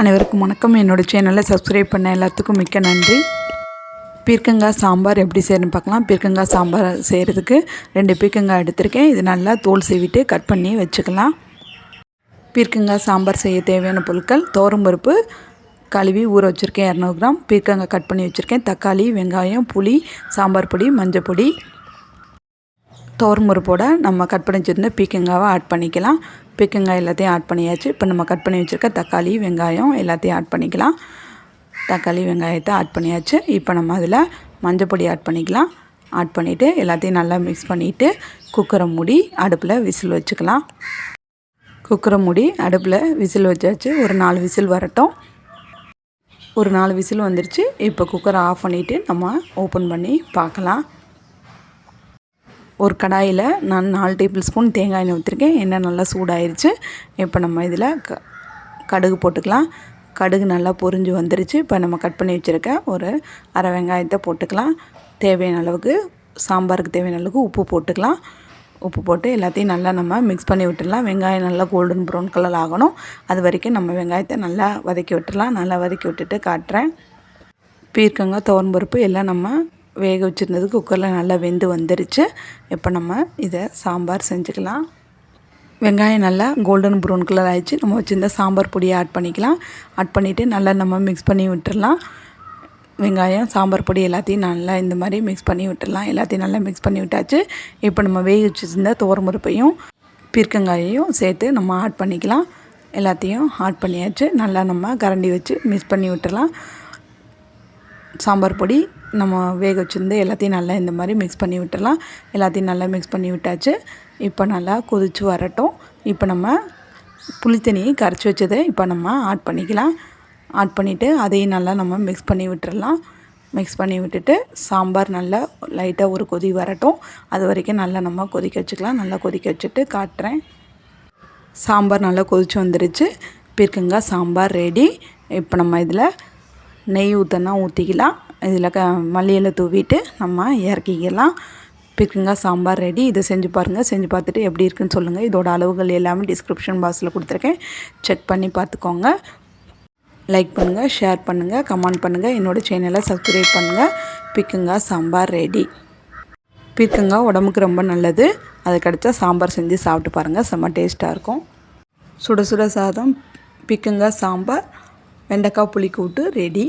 அனைவருக்கும் வணக்கம். என்னோடய சேனலை சப்ஸ்கிரைப் பண்ண எல்லாத்துக்கும் மிக்க நன்றி. பீர்க்கங்காய் சாம்பார் எப்படி செய்யணும்னு பார்க்கலாம். பீர்க்கங்காய் சாம்பார் செய்கிறதுக்கு ரெண்டு பீர்க்கங்காய் எடுத்திருக்கேன். இது நல்லா தோல் சீவிட்டு கட் பண்ணி வச்சுக்கலாம். பீர்க்கங்காய் சாம்பார் செய்ய தேவையான பொருட்கள் பருப்பு கழுவி ஊற வச்சுருக்கேன். இரநூறு கிராம். பீர்க்கங்காய் கட் பண்ணி வச்சுருக்கேன். தக்காளி வெங்காயம் புளி சாம்பார் பொடி மஞ்சள் பொடி. பருப்போட நம்ம கட் பண்ணி வச்சுருந்த பீக்கங்காவை ஆட் பண்ணிக்கலாம். பீக்கங்காய் எல்லாத்தையும் ஆட் பண்ணியாச்சு. இப்போ நம்ம கட் பண்ணி வச்சுருக்க தக்காளி வெங்காயம் எல்லாத்தையும் ஆட் பண்ணிக்கலாம். தக்காளி வெங்காயத்தை ஆட் பண்ணியாச்சு. இப்போ நம்ம அதில் மஞ்சப்பொடி ஆட் பண்ணிக்கலாம். ஆட் பண்ணிவிட்டு எல்லாத்தையும் நல்லா மிக்ஸ் பண்ணிவிட்டு குக்கரை மூடி அடுப்பில் விசில் வச்சுக்கலாம். குக்கரை மூடி அடுப்பில் விசில் வச்சாச்சு. ஒரு நாலு விசில் வரட்டும். ஒரு நாலு விசில் வந்துருச்சு. இப்போ குக்கரை ஆஃப் பண்ணிவிட்டு நம்ம ஓப்பன் பண்ணி பார்க்கலாம். ஒரு கடாயில் நான் நாலு டேபிள் ஸ்பூன் தேங்காய் எண்ணெய் ஊற்றிருக்கேன். எண்ணெய் நல்லா சூடாயிருச்சு. இப்போ நம்ம இதில் க கடுகு போட்டுக்கலாம். கடுகு நல்லா பொரிஞ்சு வந்துருச்சு. இப்போ நம்ம கட் பண்ணி வச்சுருக்க ஒரு அரை வெங்காயத்தை போட்டுக்கலாம். தேவையான அளவுக்கு சாம்பாருக்கு தேவையான அளவுக்கு உப்பு போட்டுக்கலாம். உப்பு போட்டு எல்லாத்தையும் நல்லா நம்ம மிக்ஸ் பண்ணி விட்டுடலாம். வெங்காயம் நல்லா கோல்டன் ப்ரௌன் கலர் ஆகணும். அது வரைக்கும் நம்ம வெங்காயத்தை நல்லா வதக்கி விட்டுடலாம். நல்லா வதக்கி விட்டுட்டு காட்டுறேன். பீர்க்கங்காய் துவரம்பருப்பு எல்லாம் நம்ம வேக வச்சுருந்தது குக்கரில் நல்லா வெந்து வந்துருச்சு. இப்போ நம்ம இதை சாம்பார் செஞ்சுக்கலாம். வெங்காயம் நல்லா கோல்டன் ப்ரௌன் கலர் ஆயிடுச்சு. நம்ம வச்சுருந்த சாம்பார் பொடியை ஆட் பண்ணிக்கலாம். ஆட் பண்ணிவிட்டு நல்லா நம்ம மிக்ஸ் பண்ணி விட்டுடலாம் வெங்காயம் சாம்பார் பொடி எல்லாத்தையும் நல்லா இந்த மாதிரி மிக்ஸ் பண்ணி விட்டுடலாம் எல்லாத்தையும் நல்லா மிக்ஸ் பண்ணி விட்டாச்சு. இப்போ நம்ம வேக வச்சுருந்த தோரமுறுப்பையும் பீர்க்கங்காயையும் சேர்த்து நம்ம ஆட் பண்ணிக்கலாம். எல்லாத்தையும் ஆட் பண்ணியாச்சு. நல்லா நம்ம கரண்டி வச்சு மிக்ஸ் பண்ணி விட்டுடலாம் சாம்பார் பொடி நம்ம வேக வச்சுருந்து எல்லாத்தையும் நல்லா இந்த மாதிரி மிக்ஸ் பண்ணி விட்டுடலாம் எல்லாத்தையும் நல்லா மிக்ஸ் பண்ணி விட்டாச்சு. இப்போ நல்லா கொதித்து வரட்டும். இப்போ நம்ம புளித்தண்ணியை கரைச்சி வச்சதை இப்போ நம்ம ஆட் பண்ணிக்கலாம். ஆட் பண்ணிவிட்டு அதையும் நல்லா நம்ம மிக்ஸ் பண்ணி விட்டுடலாம் மிக்ஸ் பண்ணி விட்டுட்டு சாம்பார் நல்லா லைட்டாக ஒரு கொதி வரட்டும். அது வரைக்கும் நல்லா நம்ம கொதிக்க வச்சுக்கலாம். நல்லா கொதிக்க வச்சுட்டு காட்டுறேன். சாம்பார் நல்லா கொதித்து வந்துருச்சு. பீர்க்கங்காய் சாம்பார் ரெடி இப்போ நம்ம இதில் நெய் ஊற்றினா ஊற்றிக்கலாம் இதில் க மல்லியில் தூவிட்டு நம்ம இறக்கிக்கலாம். பிக்குங்காய் சாம்பார் ரெடி. இதை செஞ்சு பாருங்கள் செஞ்சு பார்த்துட்டு எப்படி இருக்குன்னு சொல்லுங்கள் இதோட அளவுகள் எல்லாமே டிஸ்கிரிப்ஷன் பாக்ஸில் கொடுத்துருக்கேன். செக் பண்ணி பார்த்துக்கோங்க. லைக் பண்ணுங்கள் ஷேர் பண்ணுங்கள் கமெண்ட் பண்ணுங்கள் என்னோடய சேனலை சப்ஸ்கிரைப் பண்ணுங்கள் பிக்குங்காய் சாம்பார் ரெடி. பீர்க்கங்காய் உடம்புக்கு ரொம்ப நல்லது. அது கிடச்சா சாம்பார் செஞ்சு சாப்பிட்டு பாருங்கள் செம்ம டேஸ்ட்டாக இருக்கும். சுட சுட சாதம் பீக்கங்காய் சாம்பார் வெண்டைக்காய் புளி கூட்டு ரெடி.